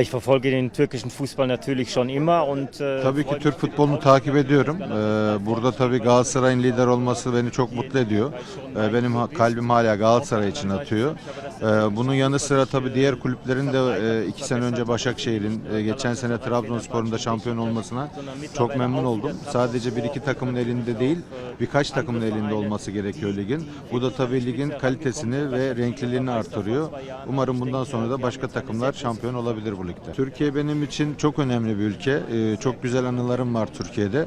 Ich verfolge den türkischen Fußball natürlich schon immer und äh, Tabii ki Türk futbolunu takip ediyorum. Ee, Burada tabii Galatasaray'ın lider olması beni çok mutlu ediyor. Ee, Benim ha- kalbim hala Galatasaray için atıyor. Ee, Bunun yanı sıra tabii diğer kulüplerin de e, iki sene önce Başakşehir'in, e, geçen sene Trabzonspor'un da şampiyon olmasına çok memnun oldum. Sadece bir iki takımın elinde değil, birkaç takımın elinde olması gerekiyor ligin. Bu da tabii ligin kalitesini ve renkliliğini artırıyor. Umarım bundan sonra da başka takımlar şampiyon olabilir bu ligde. Türkiye benim için çok önemli bir ülke. Ee, Çok güzel anılarım var Türkiye'de.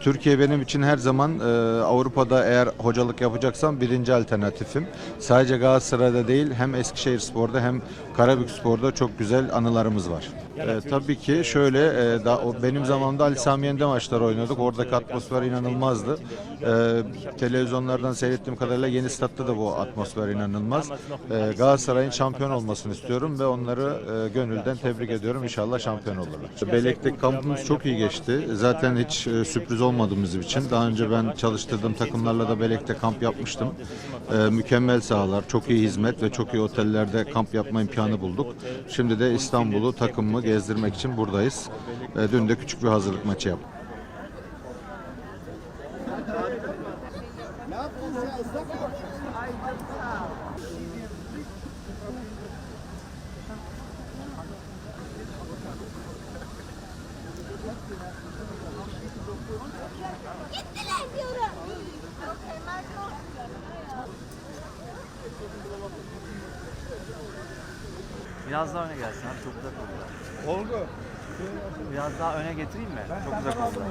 Türkiye benim için her zaman e, Avrupa'da eğer hocalık yapacaksam birinci alternatifim. Sadece Galatasaray'da değil hem Eskişehir Spor'da hem Karabük Spor'da çok güzel anılarımız var. Ee, tabii ki şöyle e, da, o, benim zamanımda Ali Sami maçlar oynadık. Oradaki atmosfer inanılmazdı. Ee, televizyonlardan seyrettiğim kadarıyla yeni statta da bu atmosfer inanılmaz. Ee, Galatasaray'ın şampiyon olmasını istiyorum ve onları e, gönülden tebrik ediyorum. İnşallah şampiyon olurlar. Belek'te kampımız çok iyi geçti. Zaten hiç e, sürpriz olmadı bizim için. Daha önce ben çalıştırdığım takımlarla da Belek'te kamp yapmıştım. Ee, mükemmel sahalar, çok iyi hizmet ve çok iyi otellerde kamp yapma imkanı bulduk. Şimdi de İstanbul'u takımımı gezdirmek için buradayız. Ee, dün de küçük bir hazırlık maçı yaptık. Gittiler Biraz daha öne gelsin abi çok uzak oldu. Oldu. Biraz daha öne getireyim mi? Çok uzak oldu.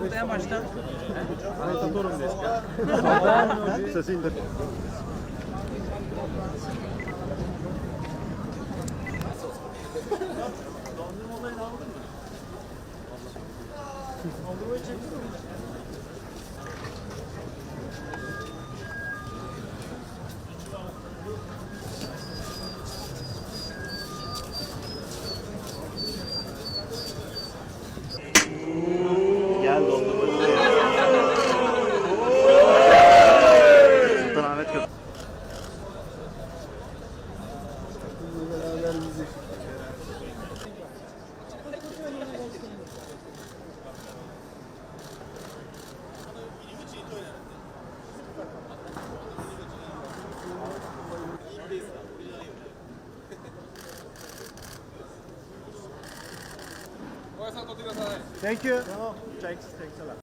Burada en başta Gel dondurmacı. Lord. Thank you. Thanks, thanks a lot.